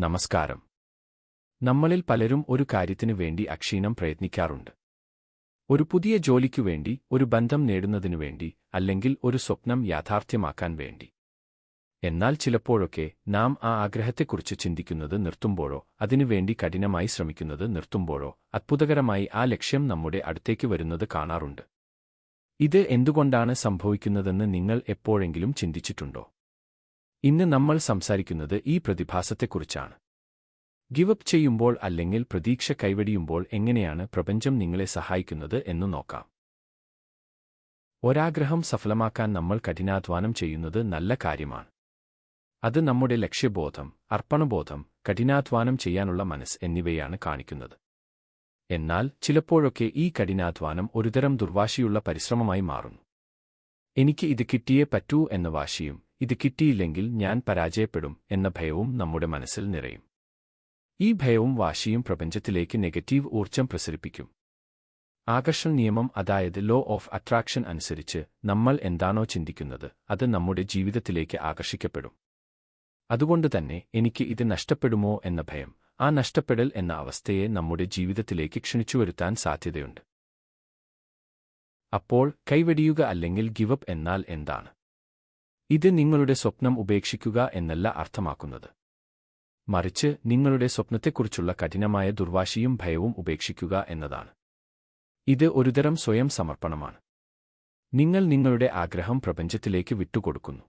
നമസ്കാരം. നമ്മളിൽ പലരും ഒരു കാര്യത്തിനു വേണ്ടി അക്ഷീണം പ്രയത്നിക്കാറുണ്ട്. ഒരു പുതിയ ജോലിക്കു വേണ്ടി ഒരു ബന്ധം നേടുന്നതിനു വേണ്ടി അല്ലെങ്കിൽ ഒരു സ്വപ്നം യാഥാർത്ഥ്യമാക്കാൻ വേണ്ടി. എന്നാൽ ചിലപ്പോഴൊക്കെ നാം ആ ആഗ്രഹത്തെക്കുറിച്ച് ചിന്തിക്കുന്നത് നിർത്തുമ്പോഴോ അതിനുവേണ്ടി കഠിനമായി ശ്രമിക്കുന്നത് നിർത്തുമ്പോഴോ അത്ഭുതകരമായി ആ ലക്ഷ്യം നമ്മുടെ അടുത്തേക്ക് വരുന്നത് കാണാറുണ്ട്. ഇത് എന്തുകൊണ്ടാണ് സംഭവിക്കുന്നതെന്ന് നിങ്ങൾ എപ്പോഴെങ്കിലും ചിന്തിച്ചിട്ടുണ്ടോ? ഇന്ന് നമ്മൾ സംസാരിക്കുന്നത് ഈ പ്രതിഭാസത്തെക്കുറിച്ചാണ്. ഗിവപ്പ് ചെയ്യുമ്പോൾ അല്ലെങ്കിൽ പ്രതീക്ഷ കൈവടിയുമ്പോൾ എങ്ങനെയാണ് പ്രപഞ്ചം നിങ്ങളെ സഹായിക്കുന്നത് എന്ന് നോക്കാം. ഒരാഗ്രഹം സഫലമാക്കാൻ നമ്മൾ കഠിനാധ്വാനം ചെയ്യുന്നത് നല്ല കാര്യമാണ്. അത് നമ്മുടെ ലക്ഷ്യബോധം അർപ്പണബോധം കഠിനാധ്വാനം ചെയ്യാനുള്ള മനസ്സ് എന്നിവയാണ് കാണിക്കുന്നത്. എന്നാൽ ചിലപ്പോഴൊക്കെ ഈ കഠിനാധ്വാനം ഒരുതരം ദുർവാശിയുള്ള പരിശ്രമമായി മാറുന്നു. എനിക്ക് ഇത് കിട്ടിയേ പറ്റൂ എന്ന വാശിയും ഇത് കിട്ടിയില്ലെങ്കിൽ ഞാൻ പരാജയപ്പെടും എന്ന ഭയവും നമ്മുടെ മനസ്സിൽ നിറയും. ഈ ഭയവും വാശിയും പ്രപഞ്ചത്തിലേക്ക് നെഗറ്റീവ് ഊർജം പ്രസരിപ്പിക്കും. ആകർഷണ നിയമം അതായത് ലോ ഓഫ് അട്രാക്ഷൻ അനുസരിച്ച് നമ്മൾ എന്താണോ ചിന്തിക്കുന്നത് അത് നമ്മുടെ ജീവിതത്തിലേക്ക് ആകർഷിക്കപ്പെടും. അതുകൊണ്ട് തന്നെ എനിക്ക് ഇത് നഷ്ടപ്പെടുമോ എന്ന ഭയം ആ നഷ്ടപ്പെടൽ എന്ന അവസ്ഥയെ നമ്മുടെ ജീവിതത്തിലേക്ക് ക്ഷണിച്ചു വരുത്താൻ സാധ്യതയുണ്ട്. അപ്പോൾ കൈവെടിയുക അല്ലെങ്കിൽ ഗിവപ്പ് എന്നാൽ എന്താണ്? ഇത് നിങ്ങളുടെ സ്വപ്നം ഉപേക്ഷിക്കുക എന്നല്ല അർത്ഥമാക്കുന്നത്. മറിച്ച് നിങ്ങളുടെ സ്വപ്നത്തെക്കുറിച്ചുള്ള കഠിനമായ ദുർവാശിയും ഭയവും ഉപേക്ഷിക്കുക എന്നതാണ്. ഇത് ഒരുതരം സ്വയം സമർപ്പണമാണ്. നിങ്ങൾ നിങ്ങളുടെ ആഗ്രഹം പ്രപഞ്ചത്തിലേക്ക് വിട്ടുകൊടുക്കുന്നു.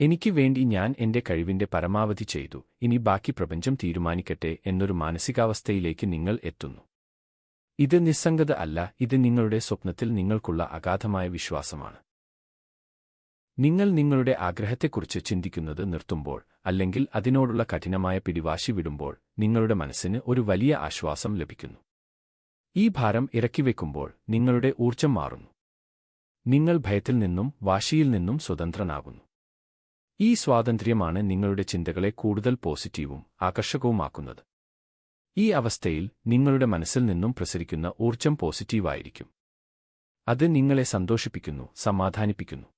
എനിക്ക് വേണ്ടി ഞാൻ എന്റെ കഴിവിന്റെ പരമാവധി ചെയ്തു ഇനി ബാക്കി പ്രപഞ്ചം തീരുമാനിക്കട്ടെ എന്നൊരു മാനസികാവസ്ഥയിലേക്ക് നിങ്ങൾ എത്തുന്നു. ഇത് നിസ്സംഗത അല്ല ഇത് നിങ്ങളുടെ സ്വപ്നത്തിൽ നിങ്ങൾക്കുള്ള അഗാധമായ വിശ്വാസമാണ്. നിങ്ങൾ നിങ്ങളുടെ ആഗ്രഹത്തെക്കുറിച്ച് ചിന്തിക്കുന്നത് നിർത്തുമ്പോൾ അല്ലെങ്കിൽ അതിനോടുള്ള കഠിനമായ പിടിവാശി വിടുമ്പോൾ നിങ്ങളുടെ മനസ്സിന് ഒരു വലിയ ആശ്വാസം ലഭിക്കുന്നു. ഈ ഭാരം ഇറക്കിവെക്കുമ്പോൾ നിങ്ങളുടെ ഊർജം മാറുന്നു. നിങ്ങൾ ഭയത്തിൽ നിന്നും വാശിയിൽ നിന്നും സ്വതന്ത്രനാകുന്നു. ഈ സ്വാതന്ത്ര്യമാണ് നിങ്ങളുടെ ചിന്തകളെ കൂടുതൽ പോസിറ്റീവും ആകർഷകവുമാക്കുന്നത്. ഈ അവസ്ഥയിൽ നിങ്ങളുടെ മനസ്സിൽ നിന്നും പ്രസരിക്കുന്ന ഊർജം പോസിറ്റീവായിരിക്കും. അത് നിങ്ങളെ സന്തോഷിപ്പിക്കുന്നു സമാധാനിപ്പിക്കുന്നു.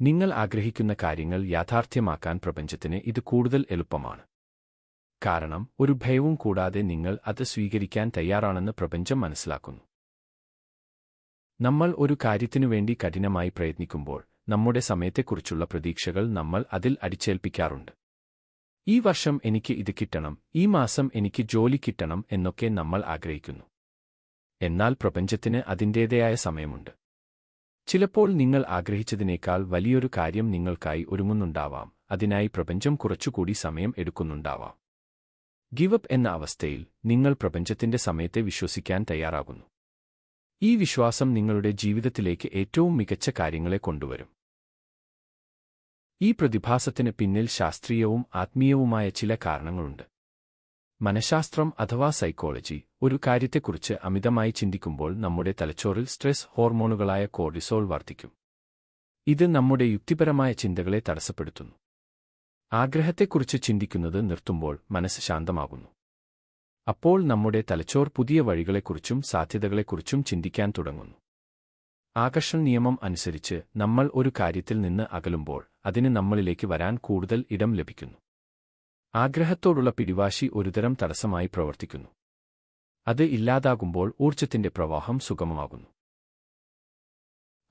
നിങ്ങൾ ആഗ്രഹിക്കുന്ന കാര്യങ്ങൾ യാഥാർത്ഥ്യമാക്കാൻ പ്രപഞ്ചത്തിന് ഇത് കൂടുതൽ എളുപ്പമാണ്. കാരണം ഒരു ഭയവും കൂടാതെ നിങ്ങൾ അത് സ്വീകരിക്കാൻ തയ്യാറാണെന്ന് പ്രപഞ്ചം മനസ്സിലാക്കുന്നു. നമ്മൾ ഒരു കാര്യത്തിനുവേണ്ടി കഠിനമായി പ്രയത്നിക്കുമ്പോൾ നമ്മുടെ സമയത്തെക്കുറിച്ചുള്ള പ്രതീക്ഷകൾ നമ്മൾ അതിൽ അടിച്ചേൽപ്പിക്കാറുണ്ട്. ഈ വർഷം എനിക്ക് ഇത് കിട്ടണം ഈ മാസം എനിക്ക് ജോലി കിട്ടണം എന്നൊക്കെ നമ്മൾ ആഗ്രഹിക്കുന്നു. എന്നാൽ പ്രപഞ്ചത്തിന് അതിന്റേതായ സമയമുണ്ട്. ചിലപ്പോൾ നിങ്ങൾ ആഗ്രഹിച്ചതിനേക്കാൾ വലിയൊരു കാര്യം നിങ്ങൾക്കായി ഒരുങ്ങുന്നുണ്ടാവാം. അതിനായി പ്രപഞ്ചം കുറച്ചുകൂടി സമയം എടുക്കുന്നുണ്ടാവാം. ഗിവപ്പ് എന്ന അവസ്ഥയിൽ നിങ്ങൾ പ്രപഞ്ചത്തിന്റെ സമയത്തെ വിശ്വസിക്കാൻ തയ്യാറാകുന്നു. ഈ വിശ്വാസം നിങ്ങളുടെ ജീവിതത്തിലേക്ക് ഏറ്റവും മികച്ച കാര്യങ്ങളെ കൊണ്ടുവരും. ഈ പ്രതിഭാസത്തിന് പിന്നിൽ ശാസ്ത്രീയവും ആത്മീയവുമായ ചില കാരണങ്ങളുണ്ട്. മനഃശാസ്ത്രം അഥവാ സൈക്കോളജി ഒരു കാര്യത്തെക്കുറിച്ച് അമിതമായി ചിന്തിക്കുമ്പോൾ നമ്മുടെ തലച്ചോറിൽ സ്ട്രെസ് ഹോർമോണുകളായ കോർഡിസോൾ വർദ്ധിക്കും. ഇത് നമ്മുടെ യുക്തിപരമായ ചിന്തകളെ തടസ്സപ്പെടുത്തുന്നു. ആഗ്രഹത്തെക്കുറിച്ച് ചിന്തിക്കുന്നത് നിർത്തുമ്പോൾ മനസ്സ് ശാന്തമാകുന്നു. അപ്പോൾ നമ്മുടെ തലച്ചോർ പുതിയ വഴികളെക്കുറിച്ചും സാധ്യതകളെക്കുറിച്ചും ചിന്തിക്കാൻ തുടങ്ങുന്നു. ആകർഷണ നിയമം അനുസരിച്ച് നമ്മൾ ഒരു കാര്യത്തിൽ നിന്ന് അകലുമ്പോൾ അതിന് നമ്മളിലേക്ക് വരാൻ കൂടുതൽ ഇടം ലഭിക്കുന്നു. ആഗ്രഹത്തോടുള്ള പിടിവാശി ഒരുതരം തടസ്സമായി പ്രവർത്തിക്കുന്നു. അത് ഇല്ലാതാകുമ്പോൾ ഊർജത്തിന്റെ പ്രവാഹം സുഗമമാകുന്നു.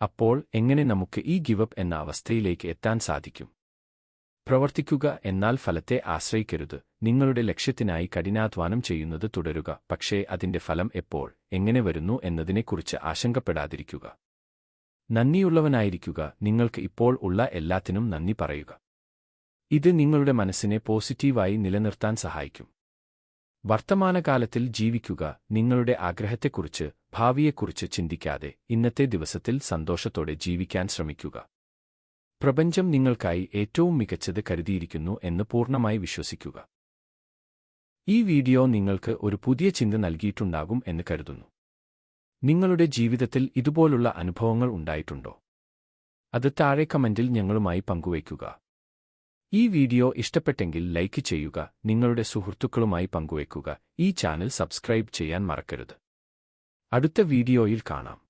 അപ്പോൾ എങ്ങനെ നമുക്ക് ഈ ഗിവപ്പ് എന്ന അവസ്ഥയിലേക്ക് എത്താൻ സാധിക്കും? പ്രവർത്തിക്കുക എന്നാൽ ഫലത്തെ ആശ്രയിക്കരുത്. നിങ്ങളുടെ ലക്ഷ്യത്തിനായി കഠിനാധ്വാനം ചെയ്യുന്നത് തുടരുക. പക്ഷേ അതിന്റെ ഫലം എപ്പോൾ എങ്ങനെ വരുന്നു എന്നതിനെക്കുറിച്ച് ആശങ്കപ്പെടാതിരിക്കുക. നന്ദിയുള്ളവനായിരിക്കുക. നിങ്ങൾക്ക് ഇപ്പോൾ ഉള്ള എല്ലാത്തിനും നന്ദി പറയുക. ഇത് നിങ്ങളുടെ മനസ്സിനെ പോസിറ്റീവായി നിലനിർത്താൻ സഹായിക്കും. വർത്തമാനകാലത്തിൽ ജീവിക്കുക നിങ്ങളുടെ ആഗ്രഹത്തെക്കുറിച്ച് ഭാവിയെക്കുറിച്ച് ചിന്തിക്കാതെ ഇന്നത്തെ ദിവസത്തിൽ സന്തോഷത്തോടെ ജീവിക്കാൻ ശ്രമിക്കുക. പ്രപഞ്ചം നിങ്ങൾക്കായി ഏറ്റവും മികച്ചത് കരുതിയിരിക്കുന്നു എന്ന് പൂർണമായി വിശ്വസിക്കുക. ഈ വീഡിയോ നിങ്ങൾക്ക് ഒരു പുതിയ ചിന്ത നൽകിയിട്ടുണ്ടാകും എന്ന് കരുതുന്നു. നിങ്ങളുടെ ജീവിതത്തിൽ ഇതുപോലുള്ള അനുഭവങ്ങൾ ഉണ്ടായിട്ടുണ്ടോ? അത് താഴെ കമന്റിൽ ഞങ്ങളുമായി പങ്കുവയ്ക്കുക. ഈ വീഡിയോ ഇഷ്ടപ്പെട്ടെങ്കിൽ ലൈക്ക് ചെയ്യുക നിങ്ങളുടെ സുഹൃത്തുക്കളുമായി പങ്കുവയ്ക്കുക. ഈ ചാനൽ സബ്സ്ക്രൈബ് ചെയ്യാൻ മറക്കരുത്. അടുത്ത വീഡിയോയിൽ കാണാം.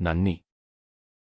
നന്ദി.